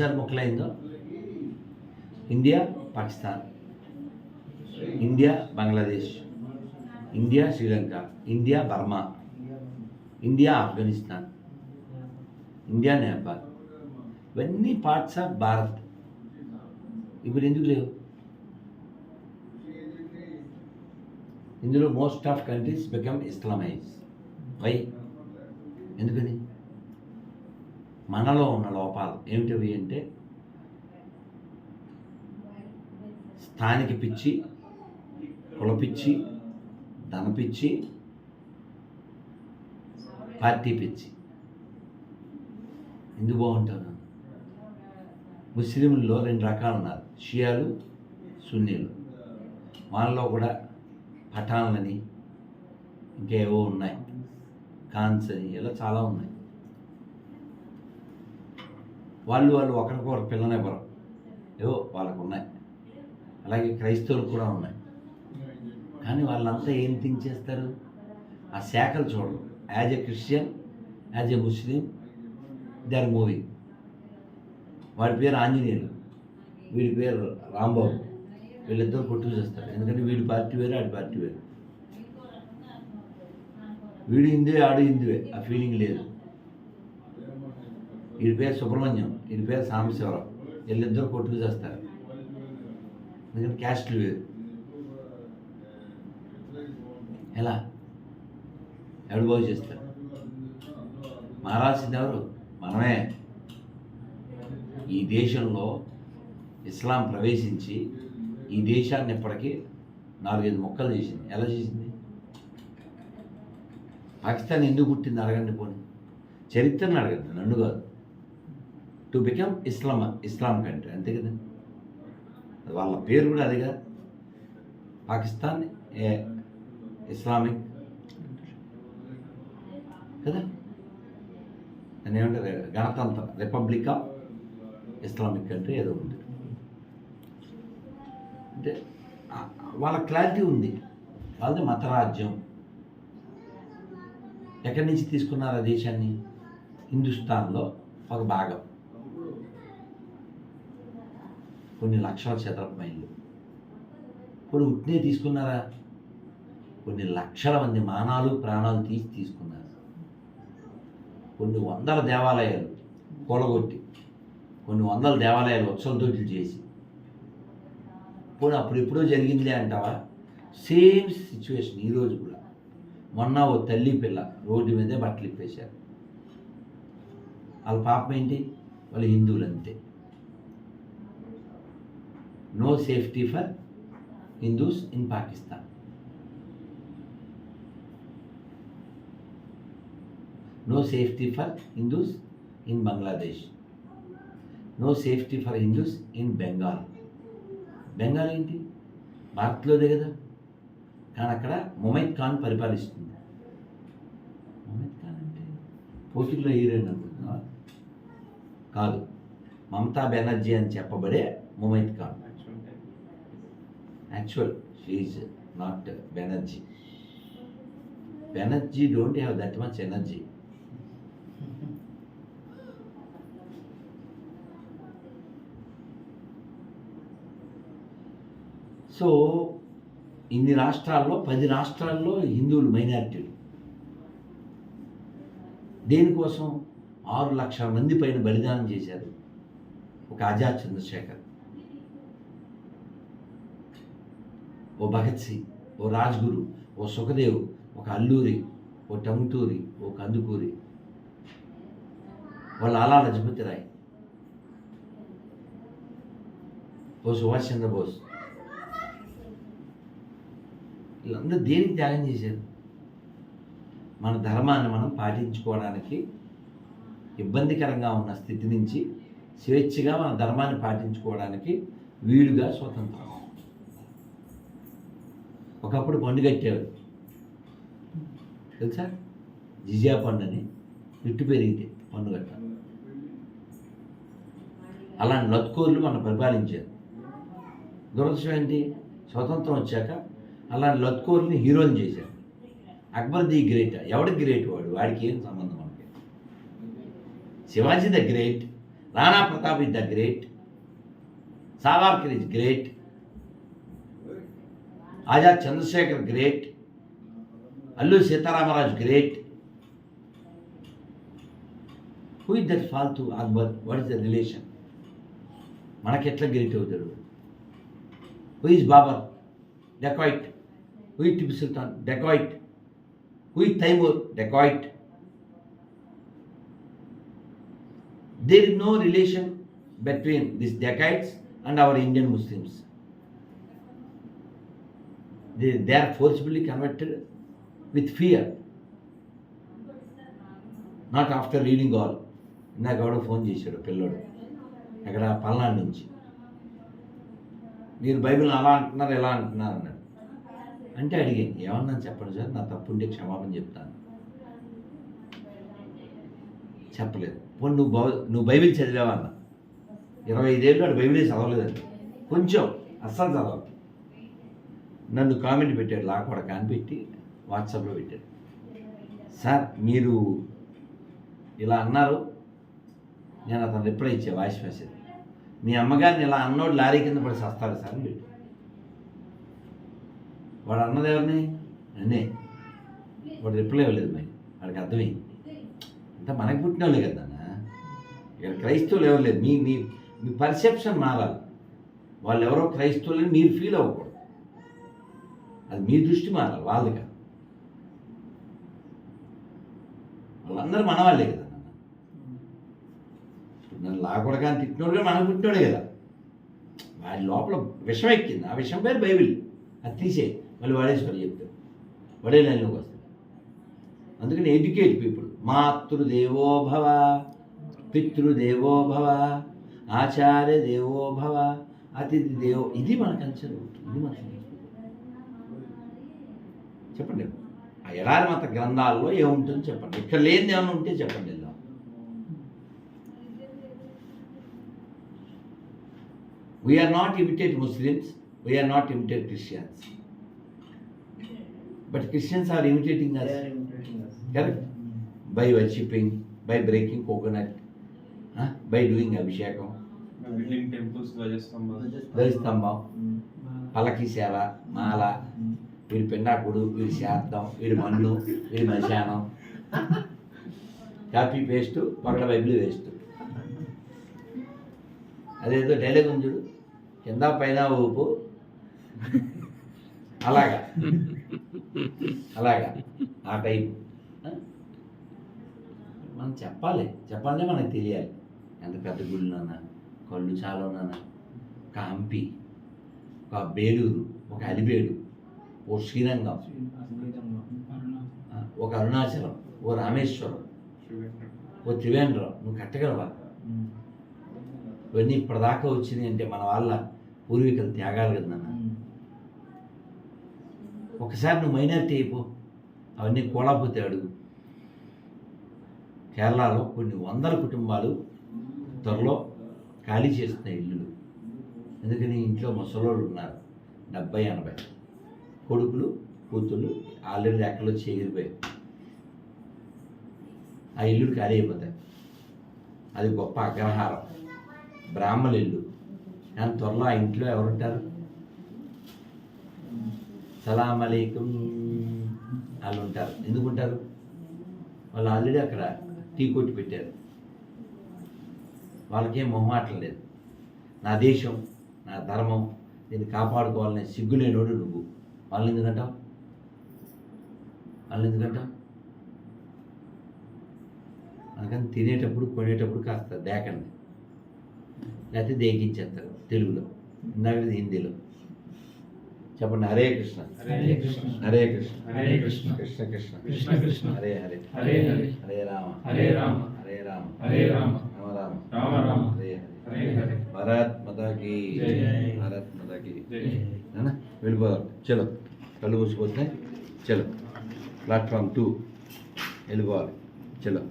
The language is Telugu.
Sir మొక్కలైందో? India Pakistan. India Bangladesh. India Sri Lanka. India Burma. India Afghanistan. India Nepal. ఇవన్నీ పార్ట్స్ ఆఫ్ భారత్. ఇప్పుడు ఎందుకు లేవు? ఇందులో most of countries become Islamise why ఎందుకని? మనలో ఉన్న లోపాలు ఏమిటివి అంటే స్థానిక పిచ్చి కులపిచ్చి ధనపిచ్చి పార్టీ పిచ్చి. ఎందుకు బాగుంటాను ముస్లింల్లో రెండు రకాలు ఉన్నారు. షియాలు సున్నీలు. వాళ్ళలో కూడా పఠాన్లని ఇంకేవో ఉన్నాయి. ఖాన్స్ అని ఇలా చాలా ఉన్నాయి. వాళ్ళు వాళ్ళు ఒకరికొకరు పిల్లనివ్వరు ఏవో వాళ్ళకు ఉన్నాయి. అలాగే క్రైస్తవులు కూడా ఉన్నాయి. కానీ వాళ్ళంతా ఏం థింక్ చేస్తారు? ఆ శాఖలు చూడరు. As a Christian as a Muslim they are moving. వాడి పేరు ఆంజనేయులు. వీడి పేరు రాంబాబు. వీళ్ళిద్దరు కొట్టుకు చేస్తారు. ఎందుకంటే వీడి పార్టీ వేరు ఆడి పార్టీ వేరు. వీడు హిందువే ఆడు హిందువే. ఆ ఫీలింగ్ లేదు. వీడి పేరు సుబ్రహ్మణ్యం వీడి పేరు సాంబశివరావు. వీళ్ళిద్దరు కొట్టుకు చేస్తారు. ఎందుకంటే క్యాస్ట్లు వేరు. ఎలా? ఎవడు బాగు చేస్తారు? మారాల్సింది ఎవరు మనమే. ఈ దేశంలో ఇస్లాం ప్రవేశించి ఈ దేశాన్ని ఇప్పటికీ నాలుగైదు మొక్కలు చేసింది. ఎలా చేసింది? పాకిస్తాన్ ఎందుకు పుట్టింది? అడగండి పోనీ. చరిత్రను అడగండి నన్ను కాదు. To become Islam Islam country అంతే కదా? వాళ్ళ పేరు కూడా అదిగా. పాకిస్తాన్ ఏ ఇస్లామిక్ కదా? దాన్ని ఏమంటారు? గణతంత్ర రిపబ్లిక్ ఆఫ్ ఇస్లామిక్ కంట్రీ ఏదో ఉంది. అంటే వాళ్ళ క్లారిటీ ఉంది. వాళ్ళది మతరాజ్యం. ఎక్కడి నుంచి తీసుకున్నారు ఆ దేశాన్ని? హిందుస్థాన్లో ఒక భాగం. కొన్ని లక్షల చదరపు మైళ్ళు ఇప్పుడు ఉట్నే తీసుకున్నారా? కొన్ని లక్షల మంది మానాలు ప్రాణాలు తీసి తీసుకున్నారు. కొన్ని వందల దేవాలయాలు కూలగొట్టి కొన్ని వందల దేవాలయాలు ఉత్సవతోటి చేసి. పోనీ అప్పుడు ఎప్పుడో జరిగిందిలే అంటావా? సేమ్ సిచ్యువేషన్ ఈరోజు కూడా. మొన్న ఓ తల్లి పిల్ల రోడ్డు మీదే బట్టలు ఇప్పేశారు వాళ్ళ పాపం ఏంటి? వాళ్ళు హిందువులు అంతే no safety for Hindus in Pakistan no safety for Hindus in Bangladesh no safety for Hindus in Bengal Bengal ఏంటి? భారత్లోదే కదా కానీ అక్కడ ముమైద్ ఖాన్ పరిపాలిస్తుంది. ముమైద్ ఖాన్ అంటే పోటీల్లో హీరోయిన్ అనుకుంటున్నా కాదు. మమతా బెనర్జీ అని చెప్పబడే Mumaith Khan actual she's not Banerjee Banerjee don't have that much energy so ఇన్ని రాష్ట్రాల్లో పది రాష్ట్రాల్లో హిందువులు మైనారిటీలు. దేనికోసం? ఆరు లక్షల మంది పైన బలిదానం చేశారు ఒక ఆజాద్ చంద్రశేఖర్. ఓ భగత్ సింగ్ ఓ రాజ్గురు ఓ సుఖదేవ్ ఒక అల్లూరి ఓ టంగుటూరి ఓ కందుకూరి. ఓ లాలా లజపతి రాయ్. ఓ సుభాష్ చంద్రబోస్ వీళ్ళందరూ దేనికి త్యాగం చేశారు? మన ధర్మాన్ని మనం పాటించుకోవడానికి ఇబ్బందికరంగా ఉన్న స్థితి నుంచి స్వేచ్ఛగా మన ధర్మాన్ని పాటించుకోవడానికి వీలుగా స్వతంత్రం. ఒకప్పుడు పండు కట్టేవారు తెలుసా? జిజియా పండు అని ఇట్టు పెరిగితే పండుగ అలాంటి లత్కోర్లు మనం పరిపాలించారు. దురదృష్టం ఏంటి? స్వతంత్రం వచ్చాక అలాంటి లత్కోర్ని హీరోని చేశారు. Akbar the great. ఎవడి గ్రేట్ వాడు? వాడికి ఏం సంబంధం మనకి? Shivaji the great Rana Pratap is the great Savarkar is great Azad Chandrashekhar great Allu Sitaramaraju great who is that ఫాల్తూ Akbar what is the relation మనకెట్లా great అవుతాడు who is Babur dacoit who is Tipu Sultan dacoit who is Taimur dacoit there is no relation between these dacoits and our Indian Muslims. They, they are forcibly converted with fear. Not after reading all ఇందాక ఎవడో ఫోన్ చేశాడు పిల్లోడు. అక్కడ పల్నాడు నుంచి. మీరు బైబిల్ అలా అంటున్నారు ఎలా అంటున్నారు అన్నాడు. అంటే అడిగాను ఏమన్నా చెప్పండి సార్ నా తప్పుంటే క్షమాపణ చెప్తాను. చెప్పలేదు. పోనీ నువ్వు బౌ నువ్వు బైబిల్ చదివావన్నా ఇరవై ఐదేళ్ళు వాడు బైబిలే చదవలేదండి కొంచెం అస్సలు చదవాలి నన్ను కామెంట్ పెట్టాడు లాకూడ కనిపెట్టి వాట్సాప్లో పెట్టాడు. సార్ మీరు ఇలా అన్నారు. నేను అతను రిప్లై ఇచ్చే వాయిస్ మెసేజ్. మీ అమ్మగారిని ఇలా అన్నోడు లారీ కింద పడి సస్తారు సార్ అని వాడు అన్నది ఎవరిని? నన్నే. వాడు రిప్లై ఇవ్వలేదు మరి. వాడికి అర్థమైంది. అంతా మనకి పుట్టిన వాళ్ళే కదా ఇక్కడ క్రైస్తవులు ఎవరు లేదు మీ మీ మీ పర్సెప్షన్ మారాలి. వాళ్ళు ఎవరో క్రైస్తవులని మీరు ఫీల్ అవ్వకూడదు. అది మీ దృష్టి మారాలి వాళ్ళది కాదు. వాళ్ళందరూ మన వాళ్ళే కదా నన్ను. లాగూడగా అని తిట్టినోడు కానీ మనం పుట్టినోడే కదా. వాడి లోపల విషం ఎక్కింది. ఆ విషం పేరు బైబిల్. అది తీసే మళ్ళీ వాడేశ్వరి చెప్తాడు. వాడే లైన్లోకి వస్తాడు. అందుకని ఎడ్యుకేట్ పీపుల్. మాతృదేవోభవ భవ ఆచార్య దేవో భవ అతిథి దేవో ఇది మన కల్చర్. ఇది మన చెప్పండి. ఆ ఎడారి మత గ్రంథాల్లో ఏముంటుందో చెప్పండి. ఇక్కడ లేనిది ఏమైనా ఉంటే చెప్పండి వెళ్దాం we are not imitate Muslims we are not imitate Christians but Christians are imitating us worshipping, by breaking coconut, huh? by doing abhishekam, building temples ధ్వజస్తంభాలు. ధ్వజస్తంభం. పలకి సేవ మాల. వీడి పిన్నాకుడు వీడి శాంతం వీడి మన్ను వీడి మశానం హ్యాపీ పేస్ట్ పక్కన బైబిల్ వేస్ట్. అదేదో డైలాగ్ ఉంది చూడు. కింద పైన ఊపు. అలాగా. అలాగా. ఆ టైప్ మనం చెప్పాలి. చెప్పాలంటే మనకు తెలియాలి. ఎంత పెద్ద గుళ్ళోనా కళ్ళు చాలోనా ఒక హంపి. ఒక బేలూరు. ఒక అలిబేడు ఓ శ్రీరంగం. ఒక అరుణాచలం ఓ రామేశ్వరం ఓ త్రివేంద్రం. నువ్వు కట్టగలవా? ఇవన్నీ ఇప్పటిదాకా వచ్చినాయి అంటే మన వాళ్ళ పూర్వీకుల త్యాగాలు కదా నాన్న. ఒకసారి నువ్వు మైనారిటీ అయిపో. అవన్నీ కోలాపోతే అడుగు. కేరళలో కొన్ని వందల కుటుంబాలు త్వరలో ఖాళీ చేస్తున్నాయి ఇల్లులు. ఎందుకని ఇంట్లో ముసలోళ్ళు ఉన్నారు. డెబ్బై ఎనభై. కొడుకులు కూతుళ్ళు ఆల్రెడీ ఎక్కడో చేగిరిపోయారు ఆ ఇల్లుడు ఖాళీ అయిపోతాయి అది గొప్ప అగ్రహారం. బ్రాహ్మణ ఇల్లు. కానీ త్వరలో ఆ ఇంట్లో ఎవరుంటారు? సలాం అలైకుం వాళ్ళు ఉంటారు ఎందుకు ఉంటారు వాళ్ళు ఆల్రెడీ అక్కడ టీ కొట్టి పెట్టారు. వాళ్ళకేం మొహమాటం లేదు. నా దేశం నా ధర్మం దీన్ని కాపాడుకోవాలనే సిగ్గులేనోడు నువ్వు. వాళ్ళని ఎందుకంటావు వాళ్ళని ఎందుకంటావు అందుకని తినేటప్పుడు కొనేటప్పుడు కాస్త దేకండి లేకపోతే దేకించేస్తారు తెలుగులో ఇందాక హిందీలో చెప్పండి హరే కృష్ణ హరే కృష్ణ. హరే కృష్ణ హరే కృష్ణ. కృష్ణ కృష్ణ కృష్ణ కృష్ణ. హరే హరే హరే హరే. హరే రామ హరే రామ. హరే రామ హరే రామ. రామ రామ రామ రామ. హరే హరే హరే. భారత్ జై. భారత్ మాతాకి జై. నాన్న వెళ్ళిపోదాం చలో కళ్ళు మూసిపోతే చలో. ప్లాట్ఫామ్ టూ వెళ్ళిపోవాలి చలో.